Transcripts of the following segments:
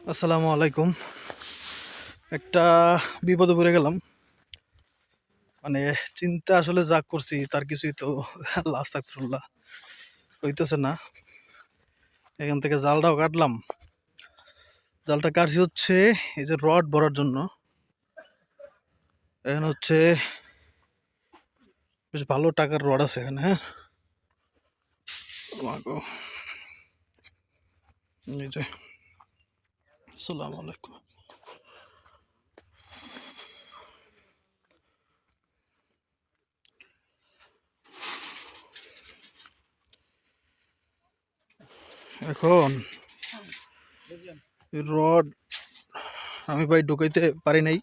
আসসালামু আলাইকুম। একটা বিপদে পড়ে গেলাম। মানে চিন্তা আসলে যা করছি তার কিছুই তো আস্তাগফিরুল্লাহ হইতেছে না। এখান থেকে জালটাও কাটলাম। জালটা কাটছি হচ্ছে এই যে রড ভরার জন্য। এখানে হচ্ছে বেশ ভালো টাকার রড আছে এখানে হ্যাঁ। এই যে আসসালামু আলাইকুম। এখন রড আমি ভাই ঢুকাইতে পারি নাই।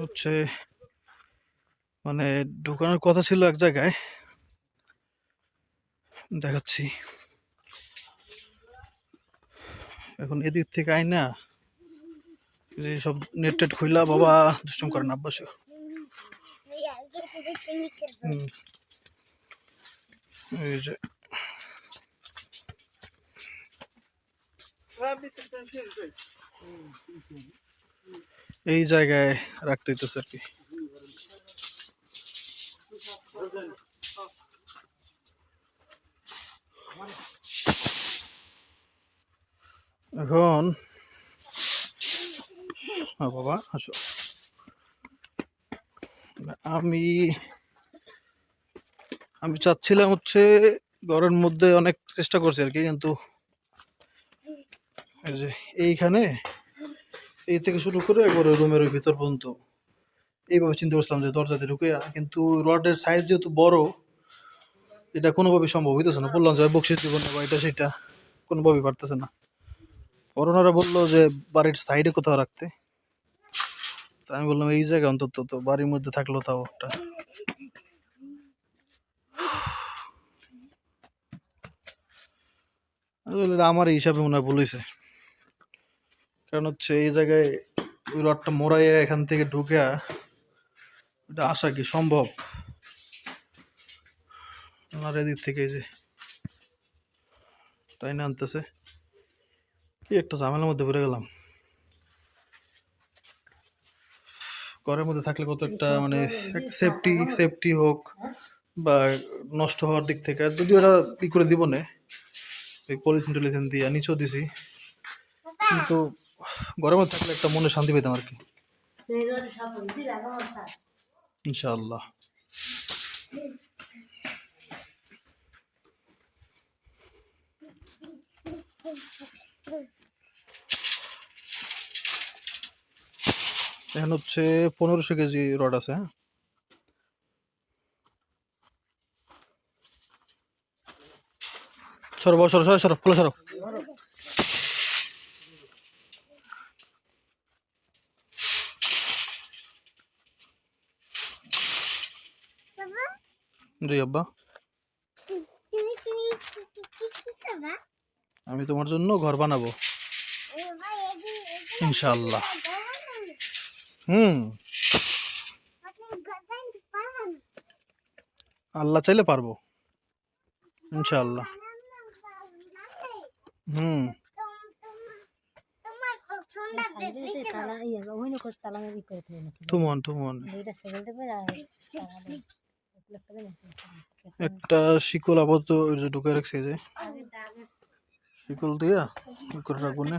হচ্ছে মানে ঢুকানোর কথা ছিল এক জায়গায়। দেখাচ্ছি। এখন এদিক থেকে আই না। সব নেট টেট খুইলা বাবা, দুষ্টম করেন আব্বাস। হুম। এই যে। এই জায়গায় রাখতে হইতেছে আর কি। এখন বাবা, আসো। আমি আমি চাচ্ছিলাম হচ্ছে ঘরের মধ্যে অনেক চেষ্টা করছি আর কি, কিন্তু এইখানে, এই থেকে শুরু করে একবারে রুমের ওই ভিতর পর্যন্ত। এইভাবে চিন্তা করছিলাম যে দরজাতে ঢুকে, কিন্তু রডের সাইজ যেহেতু বড়, এটা কোনোভাবেই সম্ভব হইতেছে না। বললাম যে বকশিস দিব না বা এটা সেটা, কোনোভাবেই পারতেছে না। করোনারা বলল যে, বাড়ির সাইডে কোথাও রাখতে। আমি বললাম, এই জায়গায় অন্তত তো বাড়ির মধ্যে থাকল তাও একটা। আমার হিসাবে মনে হয় হয়েছে কারণ হচ্ছে এই জায়গায় ওই রডটা মোড়াইয়া এখান থেকে ঢুকে এটা আসা কি সম্ভব? আমার এদিক থেকে যে তাই না আনতেছে। কি একটা ঝামেলার মধ্যে পড়ে গেলাম। ঘরের মধ্যে থাকলে কত একটা মানে সেফটি সেফটি হোক বা নষ্ট হওয়ার দিক থেকে, আর যদি ওরা ই করে দিব না ওই পলিথিন টলিথিন দিয়ে, নিচেও দিছি। কিন্তু ঘরের মধ্যে থাকলে একটা মনে শান্তি পেতাম আর কি। ইনশাআল্লাহ। এখানে হচ্ছে পনেরোশো কেজি রড আছে হ্যাঁ? সরো বড় সরো সরো সরো ফুলে সরো। জি আব্বা। আমি তোমার জন্য ঘর বানাবো। ইনশাল্লাহ হুম। আল্লাহ চাইলে পারব। ইনশাআল্লাহ। হুম। একটা শিকল আপাতত ঢুকে রাখছে যে। শিকল দিয়া করে রাখব না।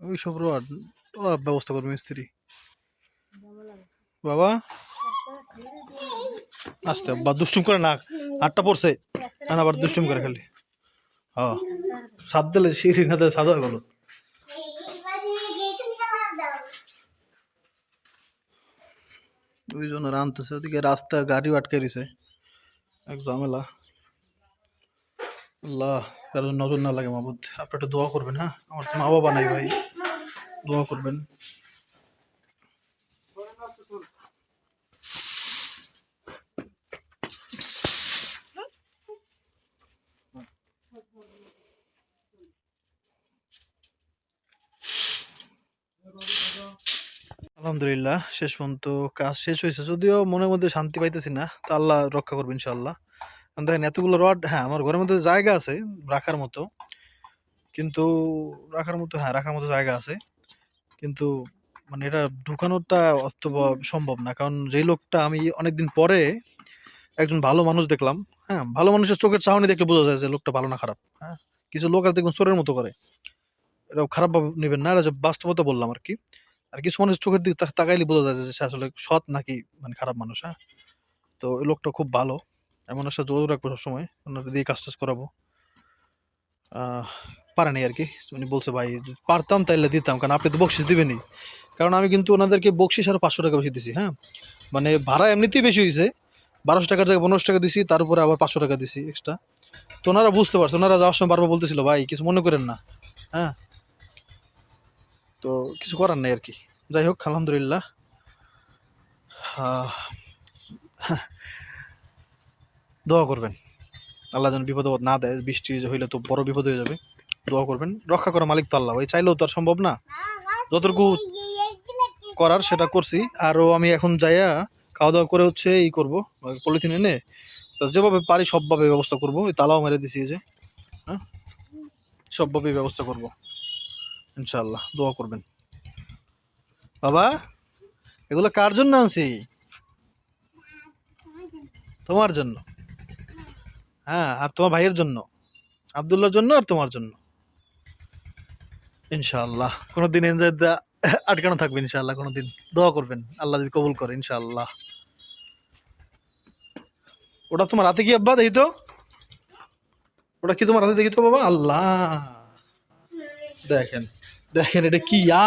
ওই সব রড ব্যবস্থা করবে মিস্ত্রি। বাবা, আস্তে বা দুষ্টুম করে না আটটা পড়ছে। না আবার দুষ্টুম করে খালি। হ্যাঁ সাত দিলে সিঁড়ি না দিলে সাদা গেল ওই জন্য রানতেছে ওদিকে রাস্তা গাড়ি আটকে দিছে। এক ঝামেলা। আল্লাহ, কারও নজর না লাগে মাহবুদ আপনি একটু দোয়া করবেন হ্যাঁ? আমার তো মা বাবা নাই ভাই। দোয়া করবেন। আলহামদুলিল্লাহ, শেষ পর্যন্ত কাজ শেষ হয়েছে। যদিও মনের মধ্যে শান্তি পাইতেছি না, তা আল্লাহ রক্ষা করবে ইনশাআল্লাহ। দেখেন এতগুলো রড হ্যাঁ আমার ঘরের মধ্যে জায়গা আছে রাখার মতো। কিন্তু রাখার মতো হ্যাঁ রাখার মতো জায়গা আছে। কিন্তু মানে এটা ঢুকানোটা অথবা সম্ভব না। কারণ যেই লোকটা আমি অনেকদিন পরে একজন ভালো মানুষ দেখলাম হ্যাঁ ভালো মানুষের চোখের চাহনি দেখলে বোঝা যায় যে লোকটা ভালো না খারাপ হ্যাঁ। কিছু লোক আছে দেখবেন চোরের মতো করে। এটা খারাপ নেবেন না এটা বাস্তবতা বললাম আর কি। আর কিছু মানুষের চোখের দিকে তাকাইলে বোঝা যায় যে সে আসলে সৎ নাকি মানে খারাপ মানুষ হ্যাঁ। তো ওই লোকটা খুব ভালো। এমন একটা যোগাযোগ রাখব সবসময় ওনার দিয়ে কাজ টাজ করাবো। পারেনি আর কি উনি বলছে ভাই পারতাম তাইলে দিতাম কারণ আপনি তো বকশিস দিবেনই। কারণ আমি কিন্তু ওনাদেরকে বকশিস আর পাঁচশো টাকা বেশি দিছি হ্যাঁ? মানে ভাড়া এমনিতেই বেশি হয়েছে বারোশো টাকার জায়গায় পনেরোশো টাকা দিছি তার উপরে আবার পাঁচশো টাকা দিছি এক্সট্রা তো ওনারা বুঝতে পারছে ওনারা যাওয়ার সময় বারবার বলতেছিল ভাই কিছু মনে করেন না। হ্যাঁ? তো কিছু করার নেই আর কি যাই হোক আলহামদুলিল্লাহ। আহ, দোয়া করবেন। আল্লাহ যেন বিপদ না দেয়, বৃষ্টি হইলে তো বড় বিপদ হয়ে যাবে। দোয়া করবেন। রক্ষা করা মালিক তো আল্লাহ, ওই চাইলেও তো আর সম্ভব না। যতটুকু করার সেটা করছি। আরও আমি এখন যাইয়া খাওয়া দাওয়া করে হচ্ছে এই করব, পলিথিন এনে। যেভাবে পারি সবভাবে ব্যবস্থা করব। ওই তালাও মেরে দিছি যে। হ্যাঁ? সবভাবেই ব্যবস্থা করব। ইনশাল্লাহ দোয়া করবেন। বাবা, এগুলো কার জন্য আনছি? তোমার জন্য। হ্যাঁ আর তোমার ভাইয়ের জন্য? আবদুল্লার জন্য আর তোমার জন্য? ইনশাআল্লাহ। কোনোদিন এনজয় আটকানো থাকবে ইনশাআল্লাহ, কোনোদিন। দোয়া করবেন, আল্লাহ যদি কবুল করে, ইনশাআল্লাহ। ওটা তোমার হাতে কি আব্বা? দেখি তো। ওটা কি তোমার হাতে? দেখি তো বাবা। আল্লাহ। দেখেন দেখেন, এটা কি? ইয়া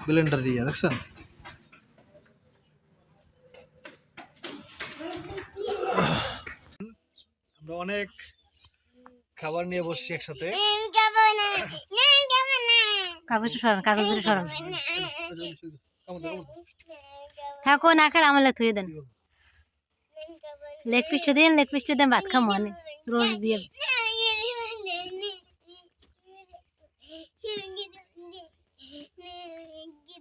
ব্লেন্ডার ইয়া, দেখছেন? অনেক খাবার নিয়ে বসছি একসাথে। কাগজ সরান কাগজ সরান। থাকো না খার আমার থুয়ে দেন। লেগ পিসটা দিন লেগ পিসটা দেন ভাত খামো অনেক রোজ দিয়ে।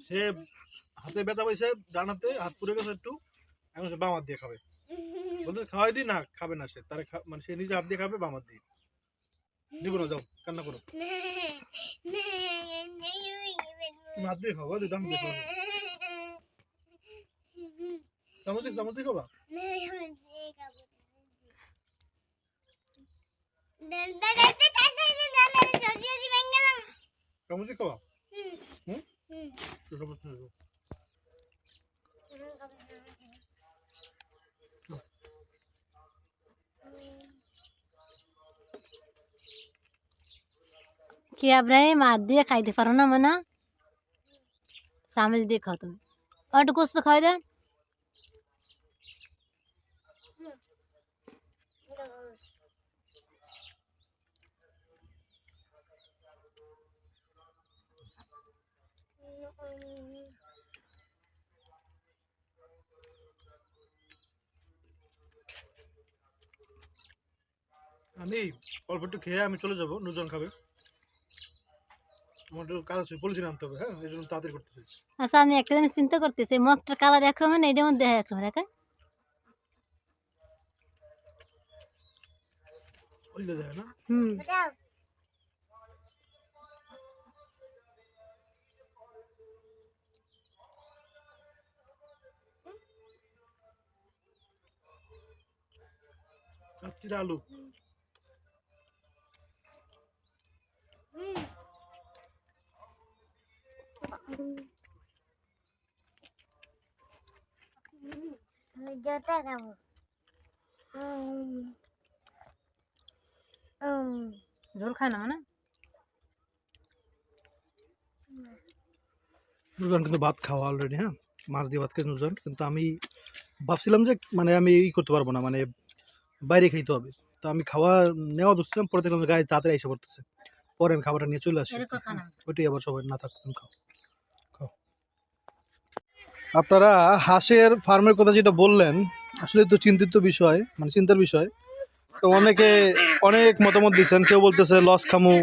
সে হাতে ব্যথা পাইছে ডান হাতে হাত পুড়ে গেছে একটু। এখন সে বাম হাত দিয়ে খাবে। বলতে খাওয়াই দিই না খাবে না সে। তার মানে সে নিজে হাত দিয়ে খাবে বাম হাত দিয়ে। দিব না যাও কান্না করো। তুমি হাত দিয়ে ডান দিয়ে খাব চামচ দিয়ে চামচ দিয়ে খাবা? চামচ দিয়ে খাবা? হুম তো চামচ দিয়ে খাও। কি আব্রাহিম হাত দিয়ে খাইতে পারো না মানে চামচ দিয়ে খাও তুমি একটু গোস্ত খাওয়াই দেন আমি অল্প একটু খেয়ে আমি চলে যাব। নুজন খাবে আমার একটু কাজ আছে পলিথিন আনতে হবে হ্যাঁ এই জন্য তাড়াতাড়ি করতেছি আচ্ছা আমি একটা জিনিস চিন্তা করতেছি মুখটার কালার একরকম না এটার মধ্যে একরকম? দেখা। ওই যে যায় না হুম কাচ্চিটা আলু ঝোল খায় না মানে নুজন কিন্তু ভাত খাওয়া অলরেডি হ্যাঁ মাছ দিয়ে ভাত খেয়ে নুজন কিন্তু আমি ভাবছিলাম যে মানে আমি ই করতে পারব না মানে বাইরে খাইতে হবে তো আমি খাওয়া নেওয়া ধরছিলাম পরে দেখলাম যে গায়ে তাড়াতাড়ি এসে পড়তেছে পরে আমি খাবারটা নিয়ে চলে আসি এরকম খানা ওইটাই আবার সবাই না থাকুন খাও খাও আপনারা হাঁসের ফার্মের কথা যেটা বললেন আসলে তো চিন্তিত বিষয় মানে চিন্তার বিষয়। তো অনেকে অনেক মতামত দিচ্ছেন, কেউ বলতেছে লস খামু,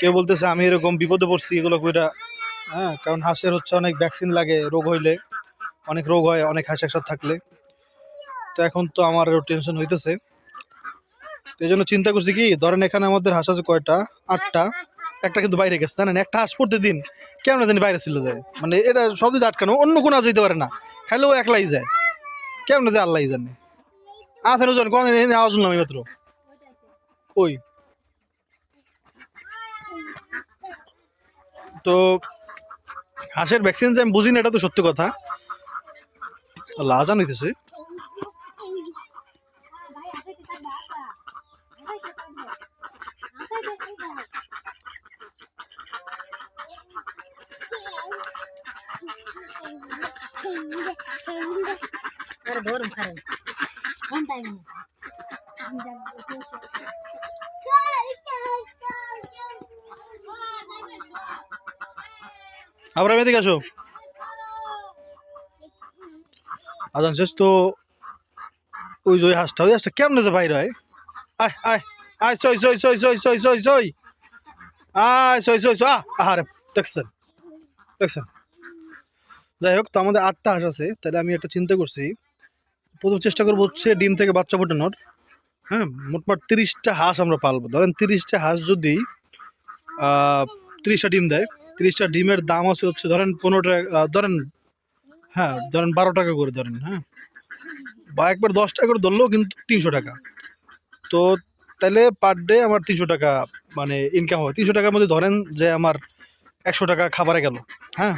কেউ বলতেছে আমি এরকম বিপদে পড়ছি, এগুলো কইরা। হ্যাঁ কারণ হাঁসের হচ্ছে অনেক ভ্যাকসিন লাগে, রোগ হইলে, অনেক রোগ হয়, অনেক হাঁস একসাথে থাকলে। তো এখন তো আমার টেনশন হইতেছে। তো এই জন্য চিন্তা করছি কি, ধরেন এখানে আমাদের হাঁস আছে কয়টা? আটটা। একটা কিন্তু বাইরে গেছে, জানেন? একটা হাঁস প্রতিদিন। কেমন জানি বাইরে ছিল যায়। মানে এটা সব দিকে আটকানো, অন্য কোনো যেতে পারে না। খাইলেও একলাই যায়। কেমন যায় আল্লাহ জানে। আছেন ওজন কোন আওয়াজ শুনলাম মাত্র ওই তো হাঁসের ভ্যাকসিন যে আমি বুঝি না এটা তো সত্যি কথা। লাজান হইতেছে। আরে ধরুন। খারেন কোন টাইম আবার আমি এদিকে আসো। আদান শেষ তো ওই যে ওই হাঁসটা ওই হাঁসটা কেমনে যে বাইরে হয়? আয় আয় আয় সই সই সই সই সই সই সই। আয় সই সই সই আহ আহারে দেখছেন দেখছেন। যাই হোক তো আমাদের আটটা হাঁস আছে তাহলে আমি একটা চিন্তা করছি। প্রথম চেষ্টা করব হচ্ছে ডিম থেকে বাচ্চা ফোটানোর হ্যাঁ মোটমাট তিরিশটা হাঁস আমরা পালবো। ধরেন তিরিশটা হাঁস যদি তিরিশটা ডিম দেয়, তিরিশটা ডিমের দাম আছে হচ্ছে ধরেন পনেরো টাকা ধরেন হ্যাঁ ধরেন বারো টাকা করে ধরেন হ্যাঁ। বা একবার দশ টাকা করে ধরলেও কিন্তু তিনশো টাকা। তো তাহলে পার ডে আমার তিনশো টাকা মানে ইনকাম হবে। তিনশো টাকার মধ্যে ধরেন যে আমার একশো টাকা খাবারে গেল হ্যাঁ।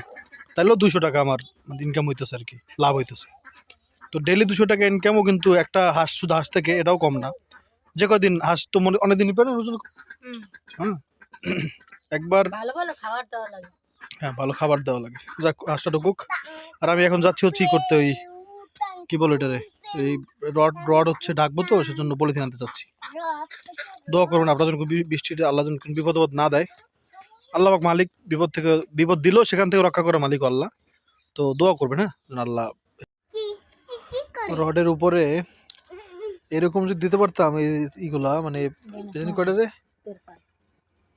তাহলেও দুশো টাকা আমার ইনকাম হইতেছে আর কি, লাভ হইতেছে। তো ডেলি দুশো টাকা ইনকামও কিন্তু একটা হাঁস শুধু হাঁস থেকে এটাও কম না। যে কদিন হাঁস তো মনে অনেক দিনই পেলেন হ্যাঁ। একবার ভালো ভালো খাবার দেওয়া লাগে। হ্যাঁ ভালো খাবার দেওয়া লাগে। যাক হাঁসটা ঢুকুক। আর আমি এখন যাচ্ছি হচ্ছে করতে ওই কি বলো এটারে এই রড রড হচ্ছে ডাকবো তো সেজন্য বলে দিন আনতে চাচ্ছি দোয়া করবেন আপনার জন্য বৃষ্টিতে আল্লাহ যেন কোনো বিপদ না দেয়। আল্লাহ মালিক বিপদ থেকে বিপদ দিলেও সেখান থেকে রক্ষা করে মালিক আল্লাহ। তো দোয়া করবেন হ্যাঁ? আল্লাহ রডের উপরে এরকম যদি দিতে পারতাম এই ইগুলা মানে জানি কয়টা রে?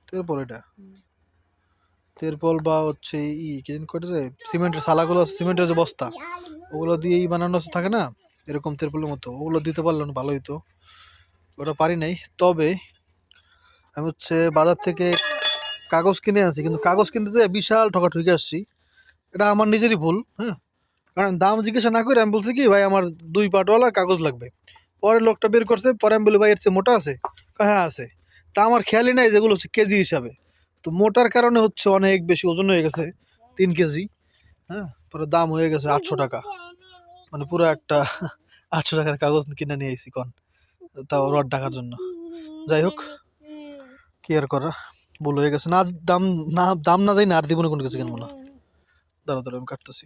তেরপল। এটা? তেরপল বা হচ্ছে ই কি জানি কয়টা রে? সিমেন্টের সালাগুলো আছে, সিমেন্টের যে বস্তা ওগুলো দিয়েই বানানো থাকে না? এরকম তেরপলের মতো ওগুলো দিতে পারলে না ভালো হতো ওটা পারি নাই। তবে আমি হচ্ছে বাজার থেকে কাগজ কিনে আনছি কিন্তু কাগজ কিনতে যেয়ে বিশাল ঠকা ঠকে আসছি। এটা আমার নিজেরই ভুল হ্যাঁ? কারণ দাম জিজ্ঞাসা না করে আমি বলছি কি, ভাই, আমার দুই পাটওয়ালা কাগজ লাগবে। পরে লোকটা বের করছে, পরে আমি বলি, ভাই, এর চেয়ে মোটা আছে? হ্যাঁ আছে। তা আমার খেয়ালই নাই যেগুলো হচ্ছে কেজি হিসাবে। তো মোটার কারণে হচ্ছে অনেক বেশি ওজন হয়ে গেছে, তিন কেজি। হ্যাঁ পরে দাম হয়ে গেছে আটশো টাকা। মানে পুরো একটা আটশো টাকার কাগজ কিনে নিয়ে আইসি কন, তাও রড ডাকার জন্য। যাই হোক, কি আর করা, ভুল হয়ে গেছে। না, দাম না দাম না যাই না, আর দিব না কোনো কিছু কিনবো না। দাঁড়া দাঁড়া আমি কাটতেছি।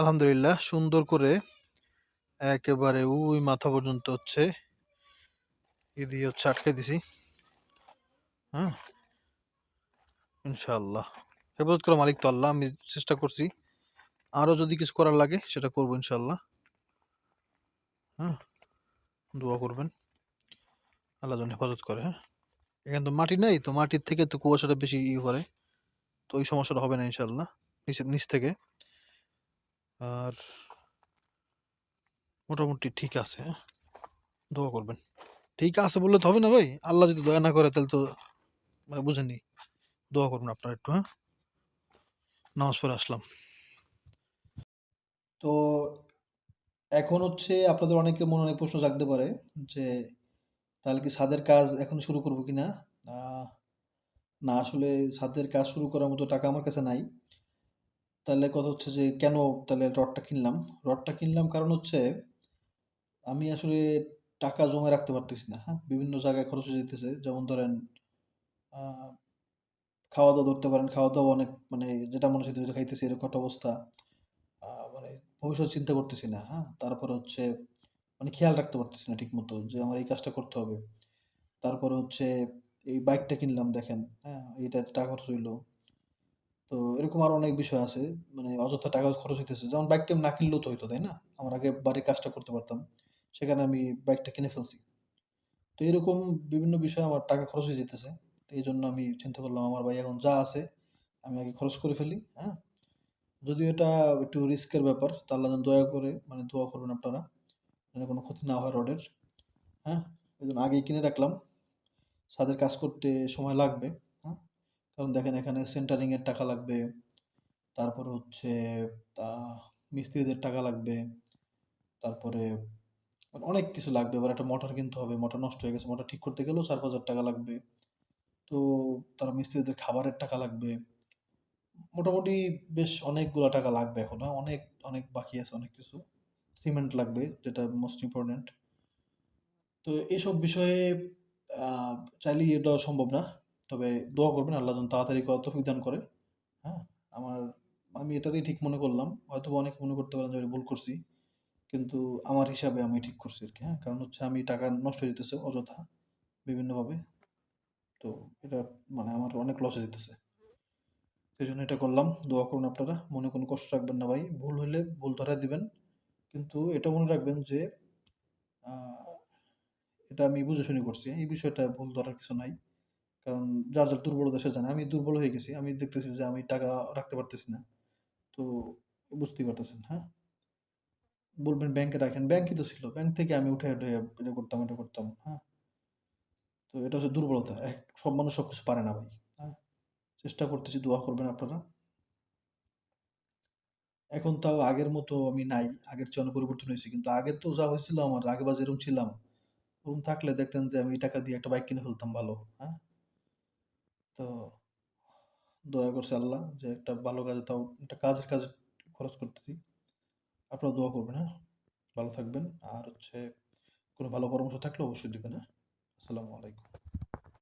আলহামদুলিল্লাহ, সুন্দর করে একেবারে ওই মাথা পর্যন্ত হচ্ছে। ই দিয়ে হচ্ছে আটকে দিছি। হ্যাঁ। ইনশাআল্লাহ। হেফাজত করা মালিক তো আল্লাহ, আমি চেষ্টা করছি। আরও যদি কিছু করার লাগে, সেটা করব ইনশাআল্লাহ। হ্যাঁ। দোয়া করবেন। আল্লাহ যেন হেফাজত করে হ্যাঁ। এখানে তো মাটি নেই, তো মাটির থেকে তো কুয়াশাটা বেশি ই করে। তো ওই সমস্যাটা হবে না ইনশাআল্লাহ, নিচে, নিচ থেকে। আর মোটামুটি ঠিক আছে হ্যাঁ? দোয়া করবেন। ঠিক আছে বললে তো হবে না ভাই? আল্লাহ যদি দয়া না করে তাহলে তো মানে বুঝেননি দোয়া করবেন আপনারা একটু হ্যাঁ? নামাজ পড়ে আসলাম। তো এখন হচ্ছে আপনাদের অনেকের মনে অনেক প্রশ্ন জাগতে পারে যে তাহলে কি ছাদের কাজ এখন শুরু করব কিনা? আহ, না আসলে ছাদের কাজ শুরু করার মতো টাকা আমার কাছে নাই। তাহলে কথা হচ্ছে যে কেন তাহলে রডটা কিনলাম? রডটা কিনলাম কারণ হচ্ছে আমি আসলে টাকা জমা রাখতে পারতেছি না হ্যাঁ? বিভিন্ন জায়গায় খরচ হয়ে যেতেছে, যেমন ধরেন খাওয়া দাওয়া ধরতে পারেন খাওয়া দাওয়া অনেক মানে যেটা মনে হচ্ছে যেটা খাইতেছি এরকম একটা অবস্থা মানে ভবিষ্যৎ চিন্তা করতেছি না হ্যাঁ? তারপরে হচ্ছে মানে খেয়াল রাখতে পারতেছি না ঠিক মতো যে আমার এই কাজটা করতে হবে। তারপরে হচ্ছে এই বাইকটা কিনলাম, দেখেন হ্যাঁ? এইটা টাকা খরচ হইল। তো এরকম আরও অনেক বিষয় আছে মানে অযথা টাকা খরচ হইতেছে। যেমন বাইকটা না কিনলেও তো হইতো, তাই না? আমার আগে বাড়ির কাজটা করতে পারতাম, সেখানে আমি বাইকটা কিনে ফেলছি। তো এরকম বিভিন্ন বিষয়ে আমার টাকা খরচ হয়ে যেতেছে, তো এই জন্য আমি চিন্তা করলাম, আমার ভাই এখন যা আছে, আমি আগে খরচ করে ফেলি হ্যাঁ? যদিও এটা একটু রিস্কের ব্যাপার, তা আল্লাহ যেন দয়া করে মানে দোয়া করবেন আপনারা, যেন কোনো ক্ষতি না হয় রডের হ্যাঁ? এই জন্য আগেই কিনে রাখলাম। ছাদের কাজ করতে সময় লাগবে। কারণ দেখেন এখানে সেন্টারিং এর টাকা লাগবে তারপর হচ্ছে আহ, মিস্ত্রিদের টাকা লাগবে তারপরে অনেক কিছু লাগবে এবার একটা মোটর কিনতে হবে মোটর নষ্ট হয়ে গেছে মোটর ঠিক করতে গেলেও চার পাঁচ হাজার টাকা লাগবে। তো তার মিস্ত্রিদের খাবারের টাকা লাগবে মোটামুটি বেশ অনেকগুলো টাকা লাগবে এখন হ্যাঁ? অনেক অনেক বাকি আছে অনেক কিছু। সিমেন্ট লাগবে যেটা মোস্ট ইম্পর্টেন্ট তো এইসব বিষয়ে চাইলেই এটা সম্ভব না। তবে দোয়া করবেন, আল্লাহ যেন তাড়াতাড়ি তৌফিক দান করে। হ্যাঁ আমার, আমি এটাতেই ঠিক মনে করলাম। হয়তো অনেকে মনে করতে পারেন যে আমি ভুল করছি, কিন্তু আমার হিসাবে আমি ঠিক করছি আর কি হ্যাঁ। কারণ হচ্ছে আমি টাকা নষ্ট হয়ে যেতেছে অযথা বিভিন্নভাবে। তো এটা মানে আমার অনেক লস হয়ে যেতেছে। সেই জন্য এটা করলাম। দোয়া করুন আপনারা। মনে কোনো কষ্ট রাখবেন না ভাই। ভুল হইলে ভুল ধরা দিবেন। কিন্তু এটা মনে রাখবেন যে এটা আমি বুঝে শুনে করছি। এই বিষয়টা ভুল ধরার কিছু নাই। কারণ যার যার দুর্বলতা সে জানে। আমি দুর্বল হয়ে গেছি, আমি দেখতেছি যে আমি টাকা রাখতে পারতেছি না। তো বুঝতেই পারতেছেন হ্যাঁ? বলবেন ব্যাংকে রাখেন। ব্যাংকই তো ছিল। ব্যাংক থেকে আমি উঠে উঠে এটা করতাম এটা করতাম হ্যাঁ? তো এটা হচ্ছে দুর্বলতা। এক, সব মানুষ সব কিছু পারে না ভাই হ্যাঁ? চেষ্টা করতেছি, দোয়া করবেন আপনারা। এখন তাও আগের মতো আমি নাই, আগের চেয়ে অনেক পরিবর্তন হয়েছে। কিন্তু আগে তো যা হয়েছিল আমার, আগে বা যেরকম ছিলাম ওরকম থাকলে দেখতেন যে আমি টাকা দিয়ে একটা বাইক কিনে ফেলতাম ভালো হ্যাঁ? তো দোয়া করছে আল্লাহ যে একটা ভালো কাজে তাও একটা কাজের কাজে খরচ করতেছি। আপনারা দোয়া করবেন হ্যাঁ? ভালো থাকবেন। আর হচ্ছে কোনো ভালো পরামর্শ থাকলে অবশ্যই দিবেন হ্যাঁ? আসসালামু আলাইকুম।